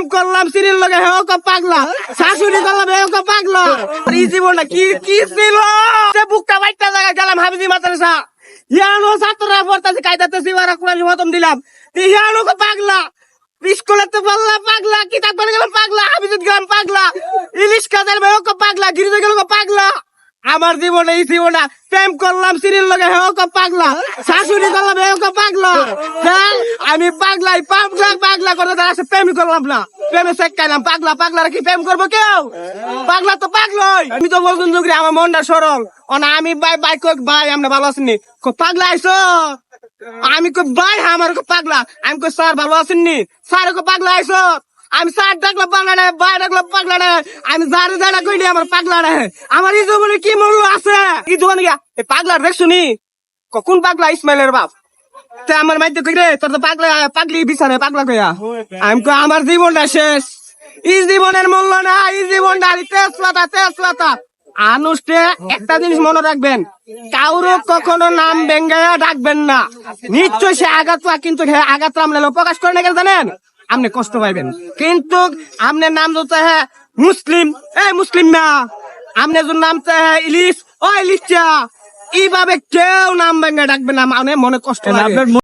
প্রেম করলাম সিরিয়াল লগে হেও ক পাগলা। শাশুড়ি করলাম হেও ক পাগলা। এই জীবনটা কি কি ছিল? সে বুকটা বাইটটা জায়গা গেলাম হাবিজি মাদ্রাসা। ইয়ানো ছাত্ররা পড়তাছে কায়দাতে সিবারা কোরআন খতম দিলাম। ইয়ানো ক পাগলা। স্কুলে তো পাগলা পাগলা কিতাব পড়ে গেলাম পাগলা হাবিজত গেলাম পাগলা। ইলিশ কাদের হেও ক পাগলা গিরিজে গেল ক পাগলা। আমার জীবনে এই জীবনটা প্রেম করলাম সিরিয়াল লগে হেও ক পাগলা। শাশুড়ি করলাম হেও ক পাগলা। হ্যাঁ, আমি পাগলাই পাগলা পাগলা করে তার সাথে প্রেম করলাম না। প্রেমে চেক খাইলাম পাগলা পাগলা কি প্রেম করব কেউ? পাগলা তো পাগলাই। আমি তো বলছেন যুগরি আমার মনটা সরল। অনা আমি বাই বাই কই ভাই আমরা ভালো কো পাগলা আইছো? আমি কই ভাই হ্যাঁ, আমার কো পাগলা। আমি কই স্যার ভালো আছেননি স্যার কো পাগলা আইছো? আমি স্যার ডাকলাম পাগলা রে ভাই ডাকলাম পাগলা রে আমি যারে যারা কইনি আমার পাগলা রে আমার এই জীবনে কি মূল্য আছে? গিয়া এই পাগলা রে শুনি। কোন পাগলা ইসমাইলের বাপ? তে আমার মাইতে কই রে? তোর তো পাগলা, পাগলি বিছানে পাগলা কইয়া। আমি কই, আমার জীবনটা শেষ। এই জীবনের মূল্য না এই জীবনটা তেজপাতা তেজপাতা। আনুষ্টে একটা জিনিস মনে রাখবেন কাউরও কখনো নাম বেঙ্গায়া ডাকবেন না। নিশ্চয় সে আঘাত পা কিন্তু আঘাত আমলে প্রকাশ করে না জানেন? আপনি কষ্ট পাইবেন। কিন্তু আপনার নাম যদি হ্যাঁ মুসলিম এই মুসলিম না। আপনার যদি নাম চায় হ্যাঁ ইলিশ, ও ইলিশ চা। এইভাবে কেউ নাম ভেঙে ডাকবে না মানে মনে কষ্ট লাগে।